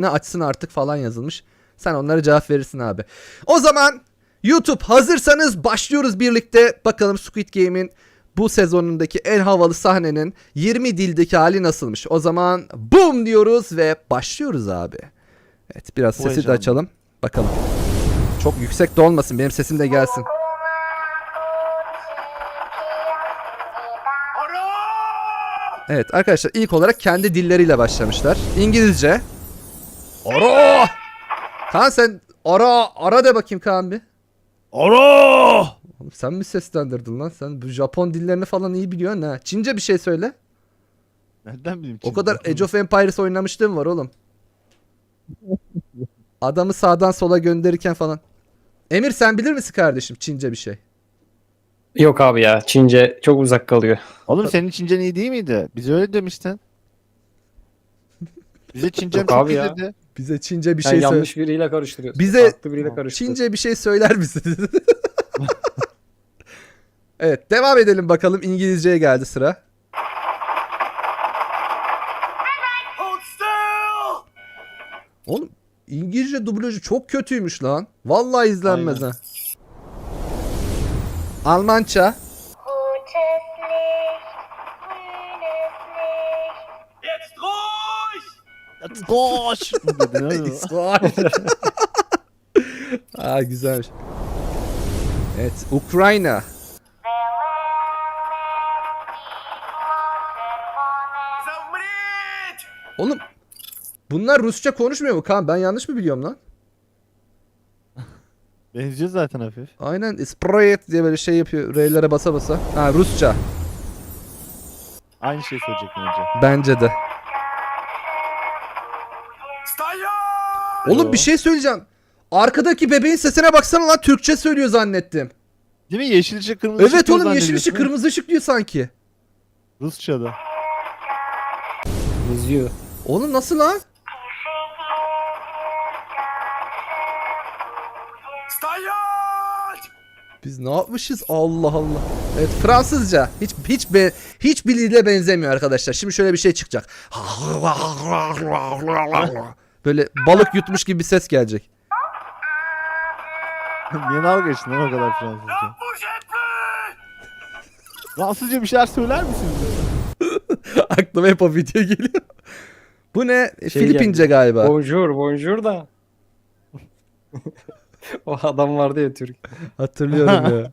ne açsın artık falan yazılmış. Sen onlara cevap verirsin abi. O zaman YouTube hazırsanız başlıyoruz birlikte. Bakalım Squid Game'in bu sezonundaki en havalı sahnenin 20 dildeki hali nasılmış. O zaman boom diyoruz ve başlıyoruz abi. Evet biraz Bu sesi de açalım. Bakalım. Çok yüksek de olmasın. Benim sesim de gelsin. Evet arkadaşlar ilk olarak kendi dilleriyle başlamışlar. İngilizce. Ara! Kaan sen ara ara de bakayım Kaan bir. Ara! Oğlum sen mi seslendirdin lan? Sen bu Japon dillerini falan iyi biliyorsun ha. Çince bir şey söyle. Nereden bileyim? O kadar Age of Empires oynamışlığım var oğlum. Adamı sağdan sola gönderirken falan. Emir sen bilir misin kardeşim Çince bir şey? Yok abi ya Çince çok uzak kalıyor. Oğlum senin Çincen iyi değil miydi? Biz öyle demiştin. Bize Çincem Yok çok abi iyi ya. dedi. Bize Çince bir Sen şey söyle. yanlış biriyle karıştırıyorsun. Bize- Farklı biriyle karıştırıyorsun. Çince bir şey söyler misin? evet devam edelim bakalım İngilizceye geldi sıra. Oğlum İngilizce dublajı çok kötüymüş lan. Vallahi izlenmez Aynen. ha. Almanca. Jetzt boş! Dedin. Aa güzelmiş. Evet Ukrayna. Zamrit! Oğlum bunlar Rusça konuşmuyor mu Kaan? Ben yanlış mı biliyorum lan? Benziyor zaten hafif. Aynen Sprayet diye böyle şey yapıyor. R'lere basa basa. Ha Rusça. Aynı şey söyleyecek önce. Bence de. Oğlum bir şey söyleyeceğim. Arkadaki bebeğin sesine baksana lan Türkçe söylüyor zannettim. Değil mi? Yeşil ışık kırmızı ışık Evet diyor oğlum yeşil ışık kırmızı ışık diyor sanki. Rusça'da. Yazıyor. Oğlum nasıl lan? Biz ne yapmışız? Allah Allah. Evet Fransızca. Hiç hiç be, hiç dile benzemiyor arkadaşlar. Şimdi şöyle bir şey çıkacak. Böyle balık yutmuş gibi bir ses gelecek. Niye dalga geçtin lan o kadar Fransızca? Fransızca bir şeyler söyler misiniz? Aklıma hep o video geliyor. Bu ne? Şey Filipince geldi. galiba. Bonjour, bonjour da. o adam vardı ya Türk. Hatırlıyorum ya.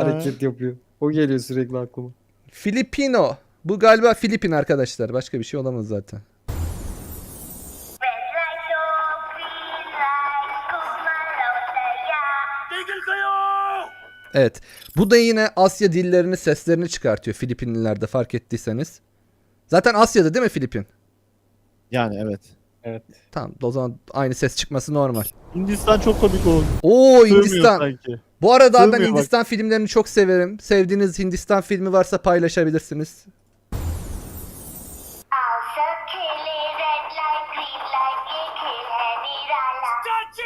Hareket yapıyor. O geliyor sürekli aklıma. Filipino. Bu galiba Filipin arkadaşlar. Başka bir şey olamaz zaten. Evet. Bu da yine Asya dillerini seslerini çıkartıyor Filipinlilerde fark ettiyseniz. Zaten Asya'da değil mi Filipin? Yani evet. Evet. Tamam o zaman aynı ses çıkması normal. Hindistan çok komik oldu. Oo Sığmıyor Hindistan. sanki. Bu arada ben Sığmıyor bak. Hindistan filmlerini çok severim. Sevdiğiniz Hindistan filmi varsa paylaşabilirsiniz.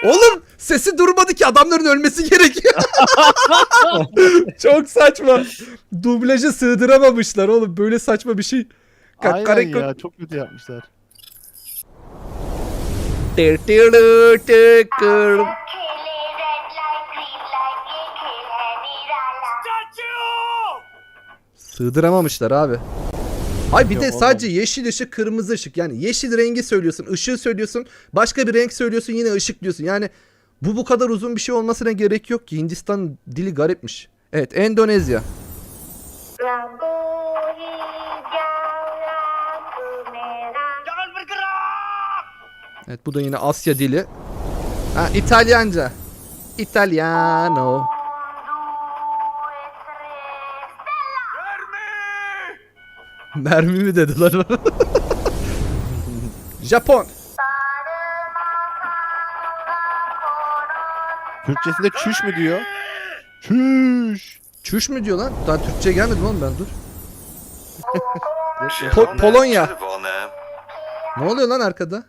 Oğlum sesi durmadı ki adamların ölmesi gerekiyor. çok saçma. Dublajı sığdıramamışlar oğlum. Böyle saçma bir şey. Aynen Kakareko- ya çok kötü yapmışlar. Kır. Sığdıramamışlar abi. Ay bir Yok de oğlum. sadece yeşil ışık, kırmızı ışık. Yani yeşil rengi söylüyorsun, ışığı söylüyorsun, başka bir renk söylüyorsun, yine ışık diyorsun. Yani bu bu kadar uzun bir şey olmasına gerek yok ki. Hindistan dili garipmiş. Evet, Endonezya. Evet, bu da yine Asya dili. Ha, İtalyanca. Italiano. Mermi mi dediler? Japon. Türkçesinde çüş mü diyor? Çüş. Çüş mü diyor lan? Daha Türkçe gelmedi mi oğlum ben dur. Po- Polonya. Ne oluyor lan arkada?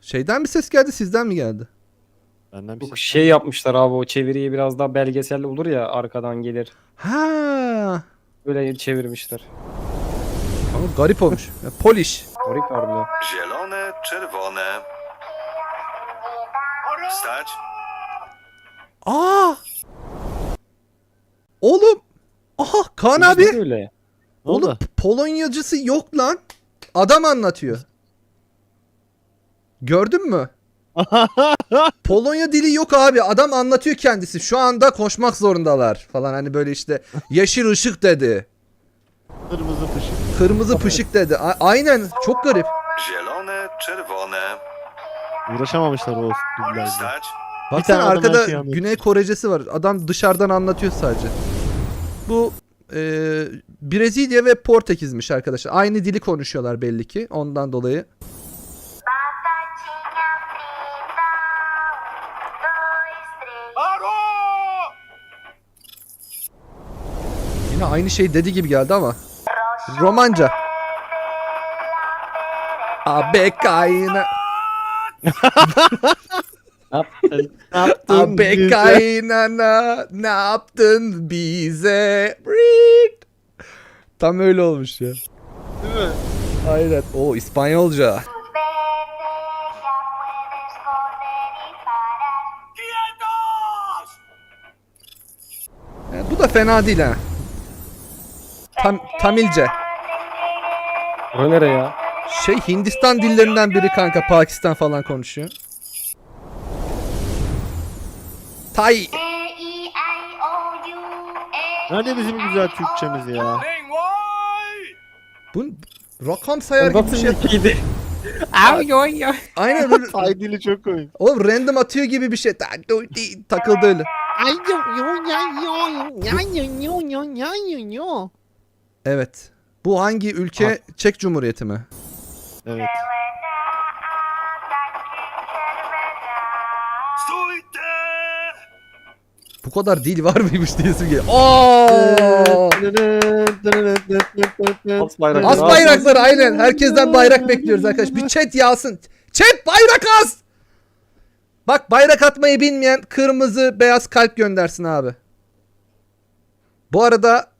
Şeyden bir ses geldi sizden mi geldi? Benden bir Bu şey. şey yapmışlar abi o çeviriyi biraz daha belgesel olur ya arkadan gelir. Ha. Böyle çevirmişler. Ama garip olmuş. Ya, Polish. Orik harbiden. Zielone, czerwone. Stać. Aa! Oğlum! Aha Kaan abi! Bizde de öyle. Ne Oğlum oldu? Polonyacısı yok lan. Adam anlatıyor. Gördün mü? Polonya dili yok abi. Adam anlatıyor kendisi. Şu anda koşmak zorundalar falan. Hani böyle işte yeşil ışık dedi. Kırmızı pışık. Kırmızı pışık dedi. A- aynen. Çok garip. Zielone, czerwone. Uğraşamamışlar o dublajla. Stać. Baksana tane adam her arkada şeyi anlatıyor. Güney Korecesi var. Adam dışarıdan anlatıyor sadece. Bu e, Brezilya ve Portekiz'miş arkadaşlar. Aynı dili konuşuyorlar belli ki. Ondan dolayı. Aynı şey dedi gibi geldi ama. Romanca. Abe kayna. Ne yaptın? Ne yaptın Abe kaynana. Ne yaptın bize? Tam öyle olmuş ya. Değil mi? Aynen. O İspanyolca. E, bu da fena değil ha. Tam, Tamilce. Bura nere ya? Şey Hindistan dillerinden biri kanka Pakistan falan konuşuyor. Tay. Nerede bizim güzel Türkçemiz ya? Bu rakam sayar gibi bir Nasıl şey. Aynen öyle. Ay dili çok komik. Oğlum random atıyor gibi bir şey. Ta- du- di- Takıldı öyle. Ay yo yo yo yo yo yo ya yo yo. Evet. Bu hangi ülke? Çek Cumhuriyeti mi? Evet. Bu kadar dil var mıymış diyesim geliyor. Oo! As bayrakları. As bayrakları aynen. Herkesten bayrak bekliyoruz arkadaş. Bir chat yağsın. Chat bayrak as. Bak bayrak atmayı bilmeyen kırmızı beyaz kalp göndersin abi. Bu arada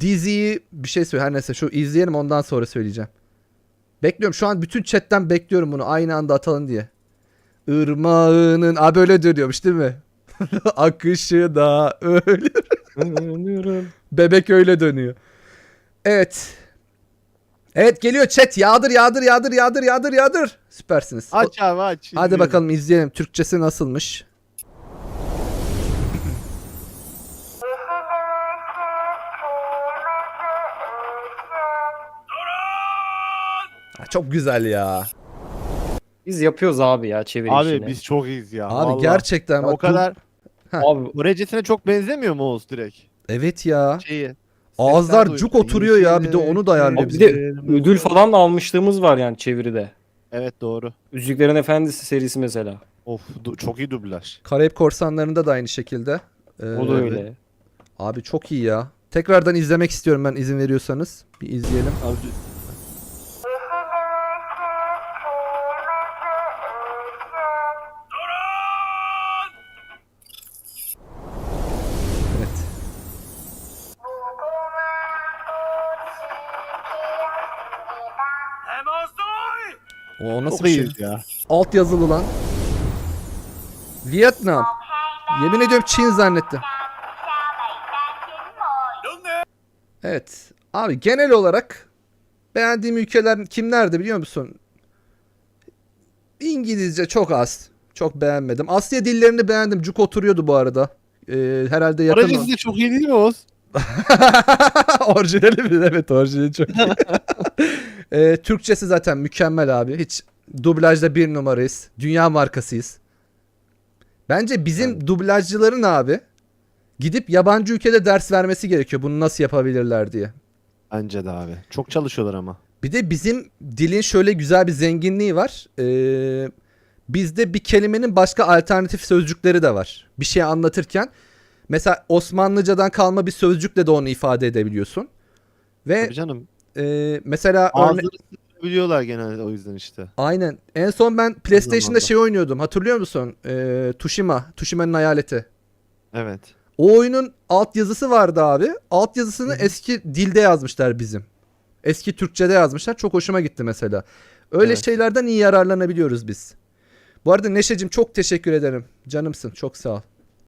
diziyi bir şey söyle. Her neyse şu izleyelim ondan sonra söyleyeceğim. Bekliyorum. Şu an bütün chatten bekliyorum bunu. Aynı anda atalım diye. Irmağının abi öyle dönüyormuş değil mi? Akışı da öyle. Bebek öyle dönüyor. Evet. Evet geliyor chat. Yağdır yağdır yağdır yağdır yağdır yağdır. Süpersiniz. Aç abi aç. Hadi İzleyelim. bakalım izleyelim. Türkçesi nasılmış? Çok güzel ya. Biz yapıyoruz abi ya çeviri Abi işini. biz çok iyiyiz ya. Abi vallahi. gerçekten Ya bak. o kadar Abi Korecesine çok benzemiyor mu Oğuz direkt? bu- Evet ya. Şeyi. Ağızlar cuk duyuyor. oturuyor ya, bir de onu da ayarlıyor Abi bir de ödül falan da almışlığımız var yani çeviride. Evet doğru. Yüzüklerin Efendisi serisi mesela. Of du- çok iyi dublaj. Karayip Korsanları'nda da aynı şekilde. Ee, O da öyle. Abi çok iyi ya. Tekrardan izlemek istiyorum ben izin veriyorsanız. Bir izleyelim. Abi, O nasıl çok bir şey? iyiyiz ya. Alt yazılı lan. Vietnam. Yemin ediyorum Çin zannettim. Evet. Abi genel olarak beğendiğim ülkeler kimlerdi biliyor musun? İngilizce çok az. Çok beğenmedim. Asya dillerini beğendim. Cuk oturuyordu bu arada. Ee, herhalde yakın. Korecesi de çok iyi değil mi Oğuz? orijinali mi? Evet orijinali çok iyi. Ee, Türkçesi zaten mükemmel abi. Hiç dublajda bir numarayız. Dünya markasıyız. Bence bizim dublajcıların abi gidip yabancı ülkede ders vermesi gerekiyor. Bunu nasıl yapabilirler diye. Bence de abi. Çok çalışıyorlar ama. Bir de bizim dilin şöyle güzel bir zenginliği var. Ee, bizde bir kelimenin başka alternatif sözcükleri de var. Bir şey anlatırken mesela Osmanlıcadan kalma bir sözcükle de onu ifade edebiliyorsun. Ve Tabii canım. E, mesela örne- biliyorlar genelde o yüzden işte. aynen en son ben PlayStation'da şey oynuyordum. Hatırlıyor musun? Ee, Tushima, Tushima'nın hayaleti. Evet. O oyunun altyazısı vardı abi. Altyazısını eski dilde yazmışlar bizim. Eski Türkçe'de yazmışlar. Çok hoşuma gitti mesela. Öyle Evet. şeylerden iyi yararlanabiliyoruz biz. Bu arada Neşe'cim çok teşekkür ederim. Canımsın. Çok sağ ol.